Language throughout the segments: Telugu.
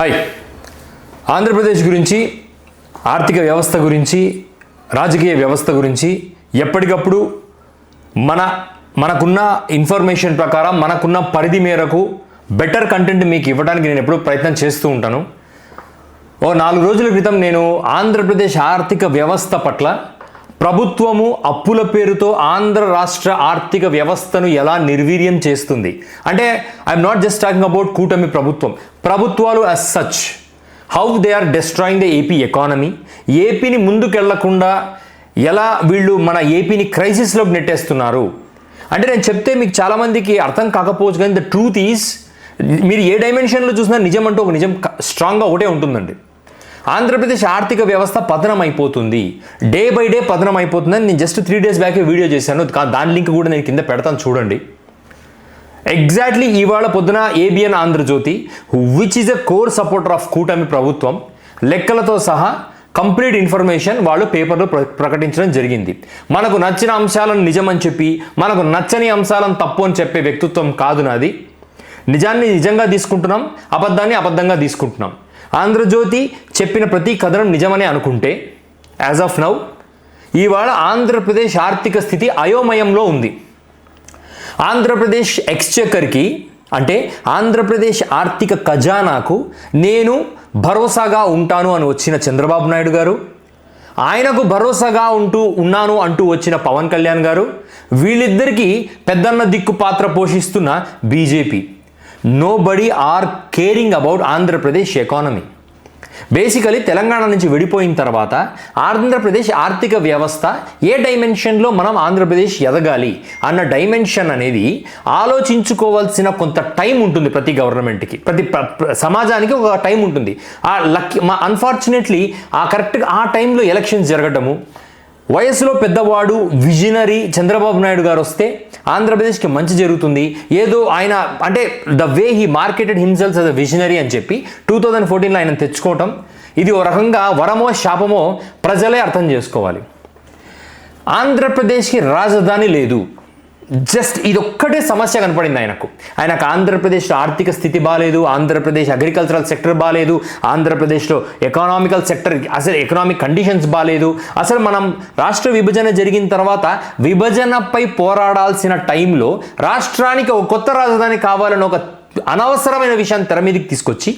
హాయ్. ఆంధ్రప్రదేశ్ గురించి ఆర్థిక వ్యవస్థ గురించి రాజకీయ వ్యవస్థ గురించి ఎప్పటికప్పుడు మన మనకున్న ఇన్ఫర్మేషన్ ప్రకారం మనకున్న పరిధి మేరకు బెటర్ కంటెంట్ మీకు ఇవ్వడానికి నేను ఎప్పుడూ ప్రయత్నం చేస్తూ ఉంటాను. ఓ నాలుగు రోజుల క్రితం నేను ఆంధ్రప్రదేశ్ ఆర్థిక వ్యవస్థ పట్ల ప్రభుత్వము అప్పుల పేరుతో ఆంధ్ర రాష్ట్ర ఆర్థిక వ్యవస్థను ఎలా నిర్వీర్యం చేస్తుంది? అంటే I'm not just talking about కూటమి ప్రభుత్వం. ప్రభుత్వాలు as such how they are destroying the AP economy ఏపీని ముందుకెళ్ళకుండా ఎలా వీళ్ళు మన ఏపీని క్రైసిస్లోకి నెట్టేస్తున్నారు? అంటే నేను చెప్తే మీకు చాలామందికి అర్థం కాకపోవచ్చు కానీ ద ట్రూత్ ఈజ్ మీరు ఏ డైమెన్షన్లో చూసినా నిజం అంటూ ఒక నిజం స్ట్రాంగ్గా ఒకటే ఉంటుందండి. ఆంధ్రప్రదేశ్ ఆర్థిక వ్యవస్థ పతనం అయిపోతుంది డే బై డే పతనం అయిపోతుందని నేను జస్ట్ త్రీ డేస్ బ్యాకే వీడియో చేశాను. దాని లింక్ కూడా నేను కింద పెడతాను చూడండి. ఎగ్జాక్ట్లీ ఇవాళ పొద్దున ABN Andhrajyothy which is a core supporter of కూటమి ప్రభుత్వం లెక్కలతో సహా కంప్లీట్ ఇన్ఫర్మేషన్ వాళ్ళు పేపర్లో ప్ర ప్రకటించడం జరిగింది. మనకు నచ్చిన అంశాలను నిజమని చెప్పి మనకు నచ్చని అంశాలను తప్పు అని చెప్పే వ్యక్తిత్వం కాదు నాది. నిజాన్ని నిజంగా తీసుకుంటున్నాం అబద్ధాన్ని అబద్ధంగా తీసుకుంటున్నాం. ఆంధ్రజ్యోతి చెప్పిన ప్రతి కథనం నిజమనే అనుకుంటే యాజ్ ఆఫ్ నౌ ఇవాళ ఆంధ్రప్రదేశ్ ఆర్థిక స్థితి అయోమయంలో ఉంది. ఆంధ్రప్రదేశ్ ఎక్స్చెకర్కి అంటే ఆంధ్రప్రదేశ్ ఆర్థిక ఖజానాకు నేను భరోసాగా ఉంటాను అని వచ్చిన చంద్రబాబు నాయుడు గారు ఆయనకు భరోసాగా ఉంటూ ఉన్నాను అంటూ వచ్చిన పవన్ కళ్యాణ్ గారు వీళ్ళిద్దరికీ పెద్దన్న దిక్కు పాత్ర పోషిస్తున్న BJP. Nobody are caring about Andhra Pradesh economy basically Telangana నుంచి విడిపోయిన తర్వాత ఆంధ్రప్రదేశ్ ఆర్థిక వ్యవస్థ ఏ డైమెన్షన్లో మనం ఆంధ్రప్రదేశ్ ఎదగాలి అన్న డైమెన్షన్ అనేది ఆలోచించుకోవాల్సిన కొంత టైం ఉంటుంది ప్రతి గవర్నమెంట్కి ప్రతి సమాజానికి ఒక టైం ఉంటుంది. ఆ లక్ మా అన్ఫార్చునేట్లీ ఆ కరెక్ట్గా ఆ టైంలో ఎలక్షన్స్ జరగటము వయసులో పెద్దవాడు విజనరీ చంద్రబాబు నాయుడు గారు వస్తే ఆంధ్రప్రదేశ్కి మంచి జరుగుతుంది. ఏదో ఆయన అంటే the way he marketed himself as a visionary అని చెప్పి టూ థౌజండ్ ఫోర్టీన్లో ఆయన తెచ్చుకోవటం ఇది ఓ రకంగా వరమో శాపమో ప్రజలే అర్థం చేసుకోవాలి. ఆంధ్రప్రదేశ్కి రాజధాని లేదు. జస్ట్ ఇదొక్కటే సమస్య కనపడింది ఆయనకు. ఆయనకు ఆంధ్రప్రదేశ్లో ఆర్థిక స్థితి బాగాలేదు ఆంధ్రప్రదేశ్ అగ్రికల్చరల్ సెక్టర్ బాగాలేదు ఆంధ్రప్రదేశ్లో ఎకనామికల్ సెక్టర్ అసలు ఎకనామిక్ కండిషన్స్ బాగాలేదు అసలు మనం రాష్ట్ర విభజన జరిగిన తర్వాత విభజనపై పోరాడాల్సిన టైంలో రాష్ట్రానికి ఒక కొత్త రాజధాని కావాలని ఒక అనవసరమైన విషయాన్ని తెర మీదకి తీసుకొచ్చి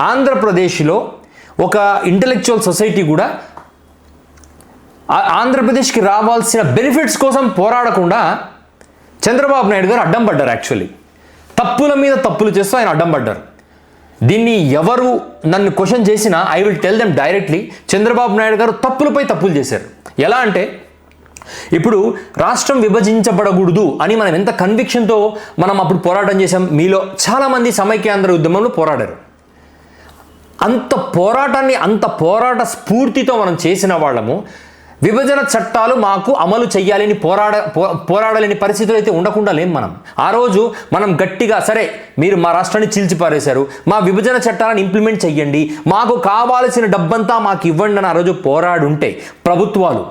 ఆంధ్రప్రదేశ్లో ఒక ఇంటలెక్చువల్ సొసైటీ కూడా ఆంధ్రప్రదేశ్కి రావాల్సిన బెనిఫిట్స్ కోసం పోరాడకుండా చంద్రబాబు నాయుడు గారు అడ్డం పడ్డారు యాక్చువల్లీ. తప్పుల మీద తప్పులు చేస్తూ ఆయన అడ్డం పడ్డారు. దీన్ని ఎవరు నన్ను క్వశ్చన్ చేసినా I will tell them directly Chandrababu Naidu garu తప్పులపై తప్పులు చేశారు. ఎలా అంటే ఇప్పుడు రాష్ట్రం విభజించబడకూడదు అని మనం ఎంత కన్విక్షన్తో మనం అప్పుడు పోరాటం చేసాం మీలో చాలామంది సమైక్యాంధ్ర ఉద్యమంలో పోరాడారు. అంత పోరాటాన్ని అంత పోరాట స్ఫూర్తితో మనం చేసిన వాళ్ళము విభజన చట్టాలు మాకు అమలు చేయాలని పోరాడ పో- పోరాడలేని పరిస్థితులు అయితే ఉండకుండా లేం మనం. ఆ రోజు మనం గట్టిగా సరే మీరు మా రాష్ట్రాన్ని చీల్చిపారేశారు మా విభజన చట్టాలను ఇంప్లిమెంట్ చెయ్యండి మాకు కావాల్సిన డబ్బంతా మాకు ఇవ్వండి అని ఆ రోజు పోరాడుంటే ప్రభుత్వాలు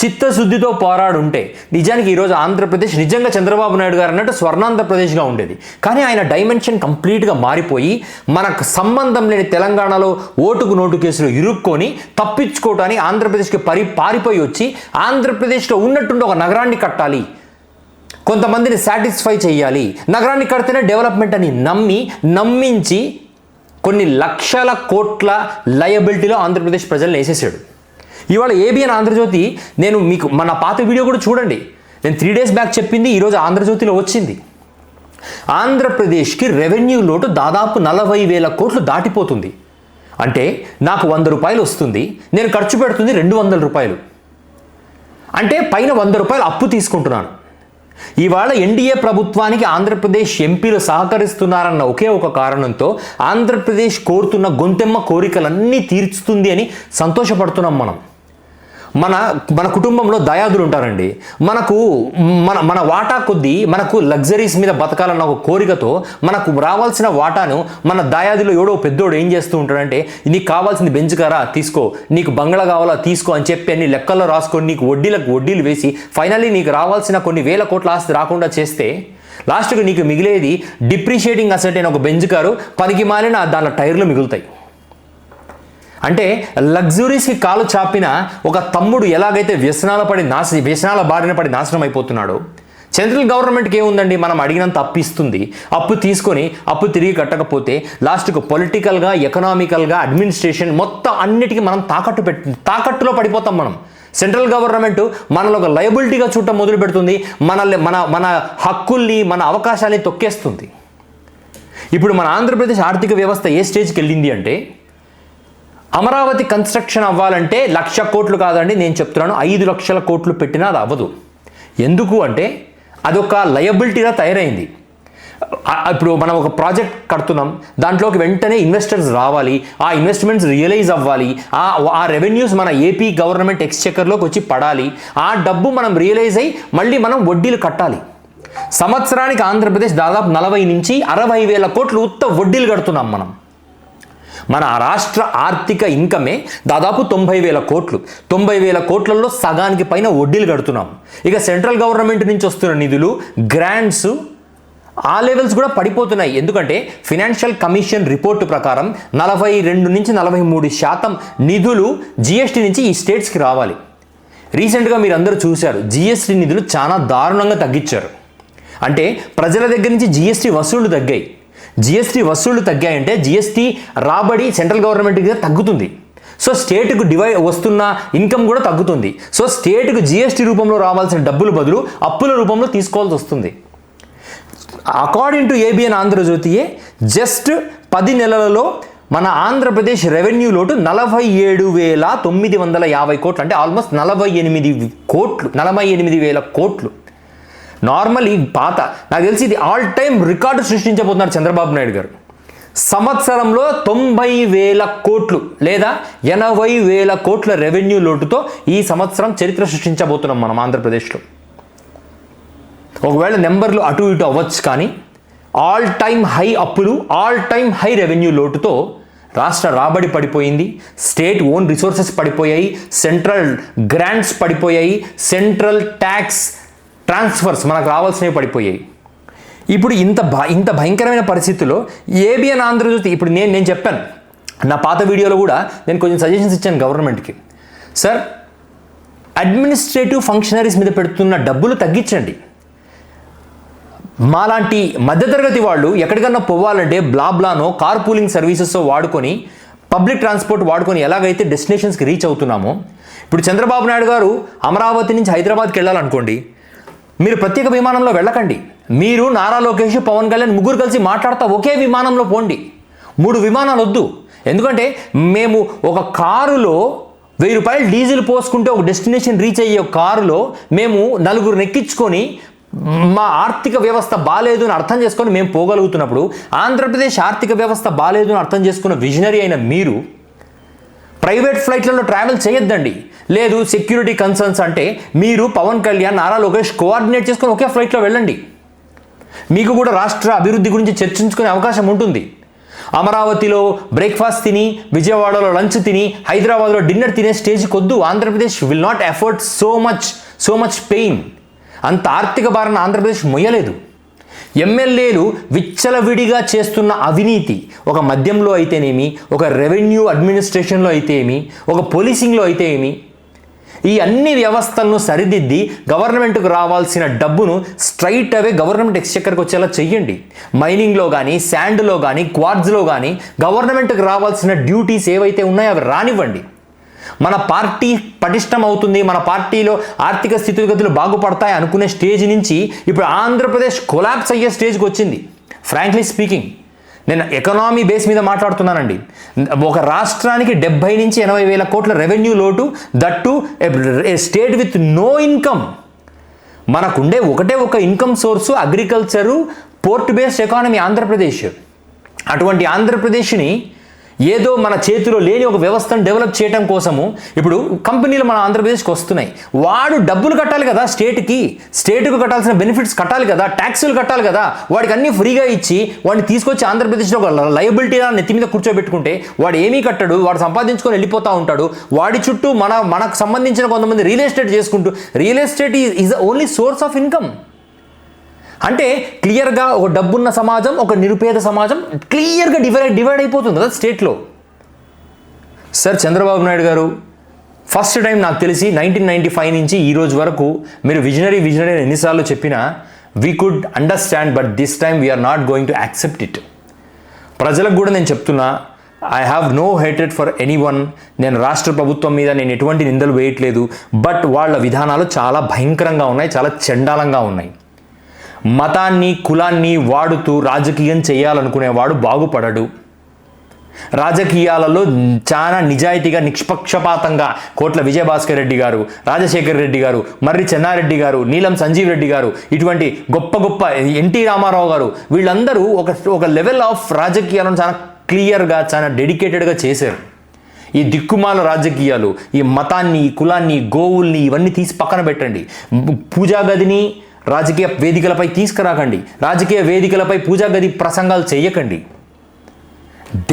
చిత్తశుద్ధితో పోరాడుంటే నిజానికి ఈరోజు ఆంధ్రప్రదేశ్ నిజంగా చంద్రబాబు నాయుడు గారు అన్నట్టు స్వర్ణాంధ్రప్రదేశ్గా ఉండేది. కానీ ఆయన డైమెన్షన్ కంప్లీట్గా మారిపోయి మనకు సంబంధం లేని తెలంగాణలో ఓటుకు నోటు కేసులో ఇరుక్కొని తప్పించుకోవటాన్ని ఆంధ్రప్రదేశ్కి పరి పారిపోయి వచ్చి ఆంధ్రప్రదేశ్లో ఉన్నట్టుండి ఒక నగరాన్ని కట్టాలి. కొంతమందిని సాటిస్ఫై చేయాలి నగరాన్ని కడితేనే డెవలప్మెంట్ అని నమ్మి నమ్మించి కొన్ని లక్షల కోట్ల లయబిలిటీలో ఆంధ్రప్రదేశ్ ప్రజల్ని వేసేసాడు. ఇవాళ ఏబిఎన్ ఆంధ్రజ్యోతి నేను మీకు మన పాత వీడియో కూడా చూడండి. నేను త్రీ డేస్ బ్యాక్ చెప్పింది ఈరోజు ఆంధ్రజ్యోతిలో వచ్చింది. ఆంధ్రప్రదేశ్కి రెవెన్యూ లోటు దాదాపు నలభై వేల కోట్లు దాటిపోతుంది. అంటే నాకు వంద రూపాయలు వస్తుంది నేను ఖర్చు పెడుతుంది రెండు వందల రూపాయలు. అంటే పైన వంద రూపాయలు అప్పు తీసుకుంటున్నాను. ఇవాళ ఎన్డీఏ ప్రభుత్వానికి ఆంధ్రప్రదేశ్ ఎంపీలు సహకరిస్తున్నారన్న ఒకే ఒక కారణంతో ఆంధ్రప్రదేశ్ కోరుతున్న గొంతెమ్మ కోరికలన్నీ తీర్చుతుంది అని సంతోషపడుతున్నాం మనం. మన మన కుటుంబంలో దయాదులు ఉంటారండి. మనకు మన మన వాటా కొద్దీ మనకు లగ్జరీస్ మీద బతకాలన్న ఒక కోరికతో మనకు రావాల్సిన వాటాను మన దాయాదిలో ఎవడో పెద్దోడు ఏం చేస్తూ ఉంటాడంటే నీకు కావాల్సింది బెంచ్ కారా తీసుకో. నీకు బంగ్లా కావాలా తీసుకో అని చెప్పి అన్ని లెక్కల్లో రాసుకొని నీకు వడ్డీలకు వడ్డీలు వేసి ఫైనల్లీ నీకు రావాల్సిన కొన్ని వేల కోట్ల ఆస్తి రాకుండా చేస్తే లాస్ట్కి నీకు మిగిలేది డిప్రిషియేటింగ్ అసెట్ అయిన ఒక బెంజ్ కారు పనికి మాలిన దాని టైర్లు మిగులుతాయి. అంటే లగ్జరీస్కి కాలు చాపిన ఒక తమ్ముడు ఎలాగైతే వ్యసనాల పడి నాశ వ్యసనాల బారిన పడి నాశనం అయిపోతున్నాడో సెంట్రల్ గవర్నమెంట్కి ఏముందండి? మనం అడిగినంత అప్పు ఇస్తుంది. అప్పు తీసుకొని అప్పు తిరిగి కట్టకపోతే లాస్ట్కు పొలిటికల్గా ఎకనామికల్గా అడ్మినిస్ట్రేషన్ మొత్తం అన్నిటికీ మనం తాకట్టు పెట్టి తాకట్టులో పడిపోతాం మనం. సెంట్రల్ గవర్నమెంట్ మనలో ఒక లయబిలిటీగా చూడటం మొదలు పెడుతుంది. మనల్ని మన మన హక్కుల్ని మన అవకాశాలని తొక్కేస్తుంది. ఇప్పుడు మన ఆంధ్రప్రదేశ్ ఆర్థిక వ్యవస్థ ఏ స్టేజ్కి వెళ్ళింది అంటే అమరావతి కన్స్ట్రక్షన్ అవ్వాలంటే లక్ష కోట్లు కాదండి నేను చెప్తున్నాను. ఐదు లక్షల కోట్లు పెట్టినా అది అవ్వదు. ఎందుకు అంటే అదొక లయబిలిటీగా తయారైంది. ఇప్పుడు మనం ఒక ప్రాజెక్ట్ కడుతున్నాం దాంట్లోకి వెంటనే ఇన్వెస్టర్స్ రావాలి ఆ ఇన్వెస్ట్మెంట్స్ రియలైజ్ అవ్వాలి ఆ ఆ రెవెన్యూస్ మన ఏపీ గవర్నమెంట్ ఎక్స్చెక్కర్లోకి వచ్చి పడాలి ఆ డబ్బు మనం రియలైజ్ అయ్యి మళ్ళీ మనం వడ్డీలు కట్టాలి. సంవత్సరానికి ఆంధ్రప్రదేశ్ దాదాపు నలభై నుంచి అరవై వేల కోట్లు ఉత్త వడ్డీలు కడుతున్నాం మనం. మన రాష్ట్ర ఆర్థిక ఇన్కమే దాదాపు తొంభై వేల కోట్లు. తొంభై వేల కోట్లలో సగానికి పైన వడ్డీలు కడుతున్నాం. ఇక సెంట్రల్ గవర్నమెంట్ నుంచి వస్తున్న నిధులు గ్రాంట్స్ ఆ లెవెల్స్ కూడా పడిపోతున్నాయి. ఎందుకంటే ఫినాన్షియల్ కమిషన్ రిపోర్టు ప్రకారం నలభై రెండు నుంచి నలభై మూడు శాతం నిధులు జిఎస్టీ నుంచి ఈ స్టేట్స్కి రావాలి. రీసెంట్గా మీరు అందరూ చూశారు జిఎస్టీ నిధులు చాలా దారుణంగా తగ్గించారు. అంటే ప్రజల దగ్గర నుంచి జిఎస్టీ వసూళ్ళు తగ్గాయి. జిఎస్టీ వసూళ్ళు తగ్గాయంటే జిఎస్టీ రాబడి సెంట్రల్ గవర్నమెంట్కి తగ్గుతుంది. సో స్టేట్కు డివై వస్తున్న ఇన్కమ్ కూడా తగ్గుతుంది. సో స్టేట్కు జిఎస్టీ రూపంలో రావాల్సిన డబ్బులు బదులు అప్పుల రూపంలో తీసుకోవాల్సి వస్తుంది. అకార్డింగ్ టు ఏబిఎన్ ఆంధ్రజ్యోతియే జస్ట్ పది నెలలలో మన ఆంధ్రప్రదేశ్ రెవెన్యూ లోటు నలభై ఏడు వేల తొమ్మిది వందల యాభై కోట్లు అంటే ఆల్మోస్ట్ నలభై ఎనిమిది కోట్లు నలభై ఎనిమిది వేల కోట్లు. నార్మల్ ఈ పాత నాకు తెలిసి ఇది ఆల్ టైం రికార్డు సృష్టించబోతున్నారు చంద్రబాబు నాయుడు గారు. సంవత్సరంలో తొంభై వేల కోట్లు లేదా ఎనభై వేల కోట్ల రెవెన్యూ లోటుతో ఈ సంవత్సరం చరిత్ర సృష్టించబోతున్నాం మనం ఆంధ్రప్రదేశ్లో. ఒకవేళ నెంబర్లు అటు ఇటు అవ్వచ్చు కానీ ఆల్ టైమ్ హై అప్పులు ఆల్ టైమ్ హై రెవెన్యూ లోటుతో రాష్ట్ర రాబడి పడిపోయింది స్టేట్ ఓన్ రిసోర్సెస్ పడిపోయాయి సెంట్రల్ గ్రాంట్స్ పడిపోయాయి సెంట్రల్ ట్యాక్స్ ట్రాన్స్ఫర్స్ మనకు రావాల్సినవి పడిపోయాయి. ఇప్పుడు ఇంత భ ఇంత భయంకరమైన పరిస్థితుల్లో ఏబిఎన్ ఆంధ్రజ్యోతి ఇప్పుడు నేను నేను చెప్పాను. నా పాత వీడియోలో కూడా నేను కొంచెం సజెషన్స్ ఇచ్చాను గవర్నమెంట్కి సార్ అడ్మినిస్ట్రేటివ్ ఫంక్షనరీస్ మీద పెడుతున్న డబ్బులు తగ్గించండి. మాలాంటి మధ్యతరగతి వాళ్ళు ఎక్కడికన్నా పోవాలంటే బ్లాబ్లానో కార్ పూలింగ్ సర్వీసెస్ వాడుకొని పబ్లిక్ ట్రాన్స్పోర్ట్ వాడుకొని ఎలాగైతే డెస్టినేషన్స్కి రీచ్ అవుతున్నామో ఇప్పుడు చంద్రబాబు నాయుడు గారు అమరావతి నుంచి హైదరాబాద్కి వెళ్ళాలనుకోండి మీరు ప్రత్యేక విమానంలో వెళ్ళకండి. మీరు నారా లోకేష్ పవన్ కళ్యాణ్ ముగ్గురు కలిసి మాట్లాడుతూ ఒకే విమానంలో పోండి. మూడు విమానాలు వద్దు. ఎందుకంటే మేము ఒక కారులో వెయ్యి రూపాయలు డీజిల్ పోసుకుంటే ఒక డెస్టినేషన్ రీచ్ అయ్యే ఒక కారులో మేము నలుగురు నెక్కించుకొని మా ఆర్థిక వ్యవస్థ బాగాలేదు అని అర్థం చేసుకొని మేము పోగలుగుతున్నప్పుడు ఆంధ్రప్రదేశ్ ఆర్థిక వ్యవస్థ బాగాలేదు అని అర్థం చేసుకున్న విజనరీ అయిన మీరు ప్రైవేట్ ఫ్లైట్లలో ట్రావెల్ చేయొద్దండి. లేదు సెక్యూరిటీ కన్సర్న్స్ అంటే మీరు పవన్ కళ్యాణ్ నారా లోకేష్ కోఆర్డినేట్ చేసుకొని ఒకే ఫ్లైట్లో వెళ్ళండి. మీకు కూడా రాష్ట్ర అభివృద్ధి గురించి చర్చించుకునే అవకాశం ఉంటుంది. అమరావతిలో బ్రేక్ఫాస్ట్ తిని విజయవాడలో లంచ్ తిని హైదరాబాద్లో డిన్నర్ తినే స్టేజ్కి వద్దు. Andhra Pradesh will not effort so much so much pain అంత ఆర్థిక భారాన్ని ఆంధ్రప్రదేశ్ మొయ్యలేదు. ఎమ్మెల్యేలు విచ్చలవిడిగా చేస్తున్న అవినీతి ఒక మద్యంలో అయితేనేమి ఒక రెవెన్యూ అడ్మినిస్ట్రేషన్లో అయితే ఏమి ఒక పోలీసింగ్లో అయితే ఏమి ఈ అన్ని వ్యవస్థలను సరిదిద్ది గవర్నమెంట్కు రావాల్సిన డబ్బును స్ట్రైట్ అవే గవర్నమెంట్ ఎక్స్చెక్కర్కి వచ్చేలా చెయ్యండి. మైనింగ్లో కానీ శాండ్లో కానీ క్వార్డ్స్లో కానీ గవర్నమెంట్కి రావాల్సిన డ్యూటీస్ ఏవైతే ఉన్నాయో అవి రానివ్వండి. మన పార్టీ పటిష్టం అవుతుంది మన పార్టీలో ఆర్థిక స్థితిగతులు బాగుపడతాయి అనుకునే స్టేజ్ నుంచి ఇప్పుడు ఆంధ్రప్రదేశ్ కొలాప్స్ అయ్యే స్టేజ్కి వచ్చింది. ఫ్రాంక్లీ స్పీకింగ్ నేను ఎకనామీ బేస్ మీద మాట్లాడుతున్నానండి. ఒక రాష్ట్రానికి డెబ్బై నుంచి ఎనభై వేల కోట్ల రెవెన్యూ లోటు that state with no income మనకుండే ఒకటే ఒక income source agriculture port based economy Andhra Pradesh. అటువంటి ఆంధ్రప్రదేశ్ని ఏదో మన చేతిలో లేని ఒక వ్యవస్థను డెవలప్ చేయడం కోసము ఇప్పుడు కంపెనీలు మన ఆంధ్రప్రదేశ్కి వస్తున్నాయి. వాడు డబ్బులు కట్టాలి కదా స్టేట్కి స్టేట్కు కట్టాల్సిన బెనిఫిట్స్ కట్టాలి కదా ట్యాక్సులు కట్టాలి కదా వాడికి అన్ని ఫ్రీగా ఇచ్చి వాడిని తీసుకొచ్చి ఆంధ్రప్రదేశ్లో ఒక లయబిలిటీ నెత్తి మీద కూర్చోబెట్టుకుంటే వాడు ఏమీ కట్టడు వాడు సంపాదించుకొని వెళ్ళిపోతూ ఉంటాడు. వాడి చుట్టూ మన మనకు సంబంధించిన కొంతమంది రియల్ ఎస్టేట్ చేసుకుంటూ real estate is only source of income. అంటే క్లియర్గా ఒక డబ్బున్న సమాజం ఒక నిరుపేద సమాజం క్లియర్గా డివైడ్ డివైడ్ అయిపోతుంది కదా స్టేట్లో సార్ చంద్రబాబు నాయుడు గారు ఫస్ట్ టైం నాకు తెలిసి నైన్టీన్ నైంటీ ఫైవ్ నుంచి ఈ రోజు వరకు మీరు విజనరీ విజనరీ ఎన్నిసార్లు చెప్పినా we could understand but this time we're not going to accept it ప్రజలకు కూడా నేను చెప్తున్నా I have no hated for any one నేను రాష్ట్ర ప్రభుత్వం మీద నేను ఎటువంటి నిందలు వేయట్లేదు. బట్ వాళ్ళ విధానాలు చాలా భయంకరంగా ఉన్నాయి చాలా చండాలంగా ఉన్నాయి. మతాన్ని కులాన్ని వాడుతూ రాజకీయం చేయాలనుకునేవాడు బాగుపడడు. రాజకీయాలలో చాలా నిజాయితీగా నిష్పక్షపాతంగా కోట్ల విజయభాస్కర్ రెడ్డి గారు రాజశేఖర్ రెడ్డి గారు మర్రి చెన్నారెడ్డి గారు నీలం సంజీవ్ రెడ్డి గారు ఇటువంటి గొప్ప గొప్ప ఎన్టీ రామారావు గారు వీళ్ళందరూ ఒక ఒక లెవెల్ ఆఫ్ రాజకీయాలను చాలా క్లియర్గా చాలా డెడికేటెడ్గా చేశారు. ఈ దిక్కుమాల రాజకీయాలు ఈ మతాన్ని కులాన్ని గోవుల్ని ఇవన్నీ తీసి పక్కన పెట్టండి. పూజా గదిని రాజకీయ వేదికలపై తీసుకురాకండి. రాజకీయ వేదికలపై పూజా గది ప్రసంగాలు చేయకండి.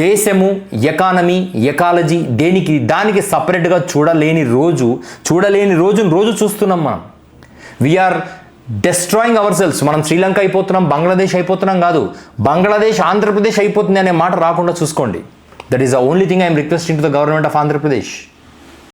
దేశము ఎకానమీ ఎకాలజీ దేనికి దానికి సపరేట్గా చూడలేని రోజు చూడలేని రోజును రోజు చూస్తున్నాం మనం. వీఆర్ డెస్ట్రాయింగ్ అవర్ సెల్స్ మనం శ్రీలంక అయిపోతున్నాం బంగ్లాదేశ్ అయిపోతున్నాం కాదు. బంగ్లాదేశ్ ఆంధ్రప్రదేశ్ అయిపోతుంది అనే మాట రాకుండా చూసుకోండి. That is the only thing I'm requesting to the government of Andhra Pradesh